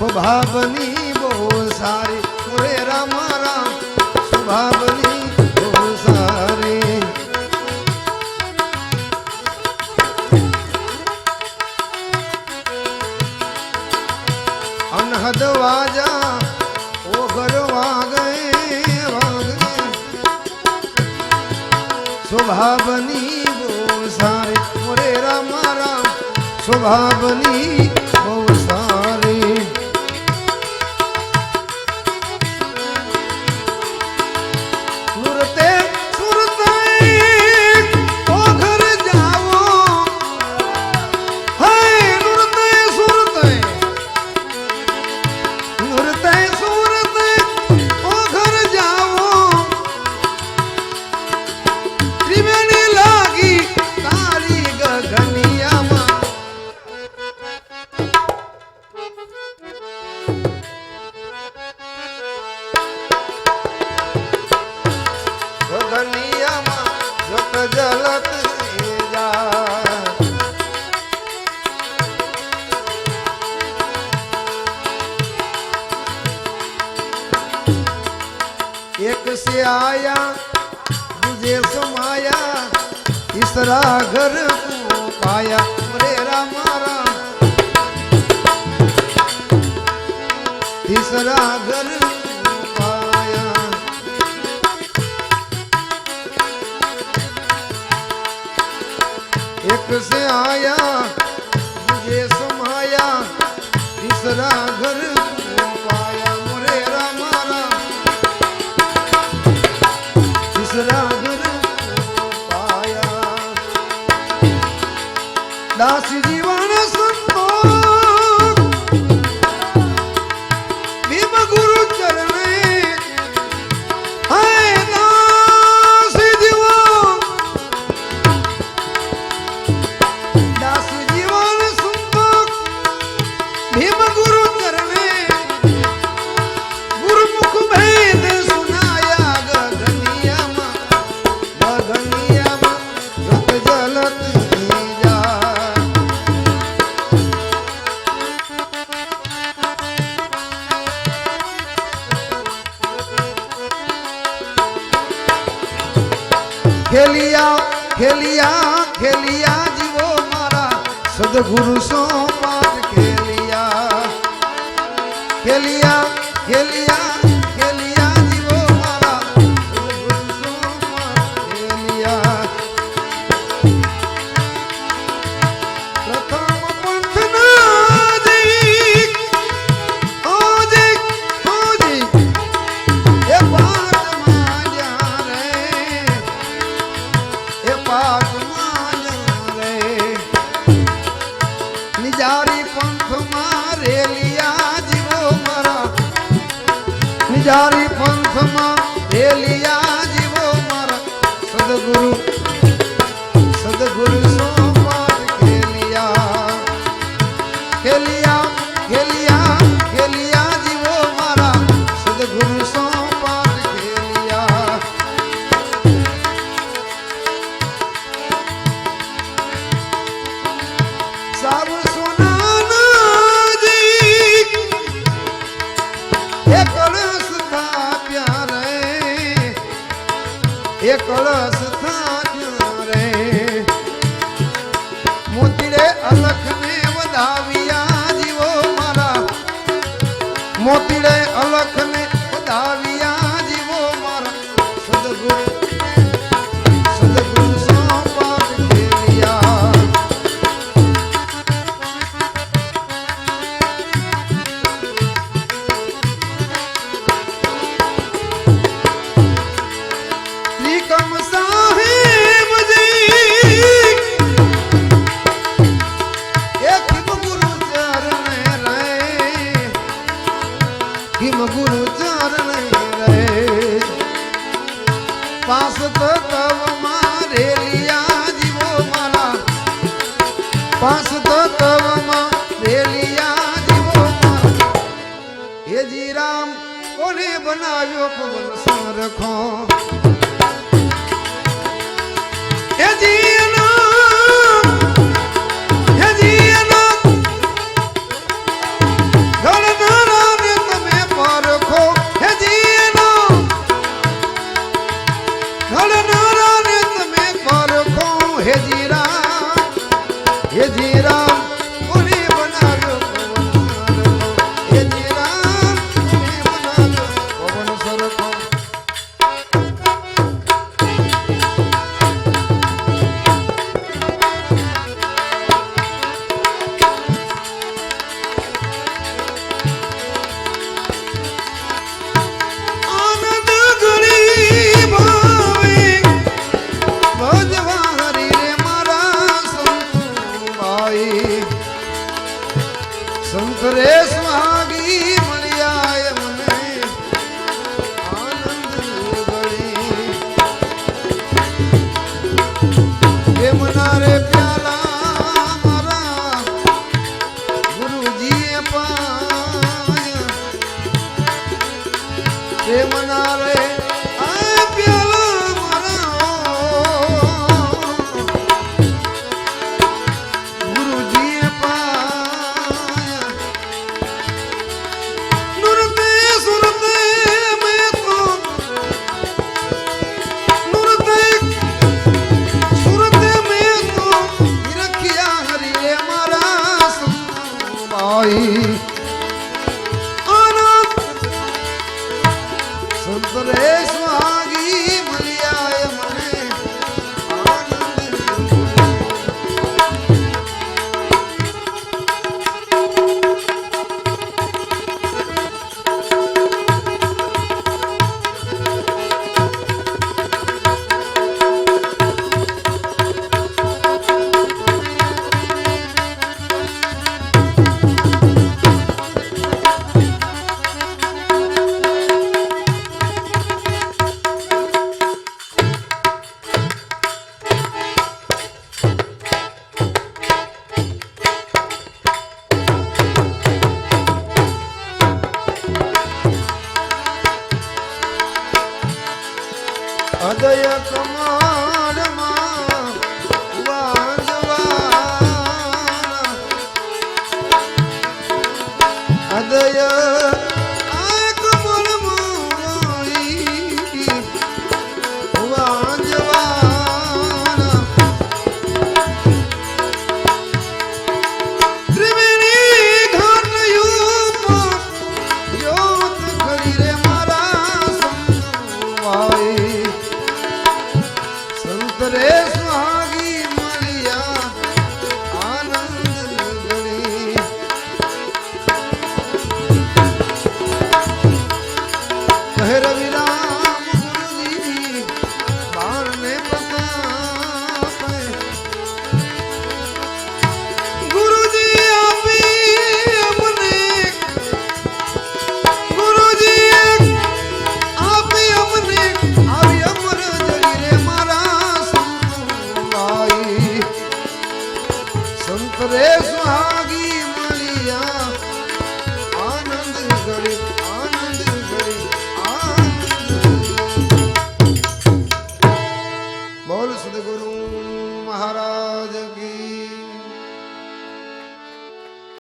સ્વભાવની બહુ સારી. ઓરે રામ રામ, સ્વભાવની બહુ સારી. અનહદ વાજા, ઓઘર વાગે સ્વભાવની બહુ સારી. મોરે રામ રામ, સ્વભાવની છોકરા ઘર પાયા રે રામા રામ. દીસરા ઘર પાયા એક સે આયા મુજે સમાયા. દીસરા ઘર दास ખેલિયા ખેલિયા જીવો મારા. સદગુરુ સો નિજારી પંથમાં રેલિયા જીવો મારા સદગુરુ સદગુરુ એ કળશ થાપ્યા રે. મોતીડે અલખને વધાવ્યા જીવો મારા. મોતીડે અલખને વધાવ્યા જીવો મારા. સદગુરુ નિકમ સાહેબજી એક ગુરુ ચરણે રે કિમ ગુરુ ચરણે રે પાસ તો તવ મારે લિયા જીવો મારા પાસ તો તવ મારે લિયા જીવો મારા જી બનાવ્યો પવન સરખો હે જી રામ. સંતરેશ મહાગી তোমার સુહાગી મળ્યા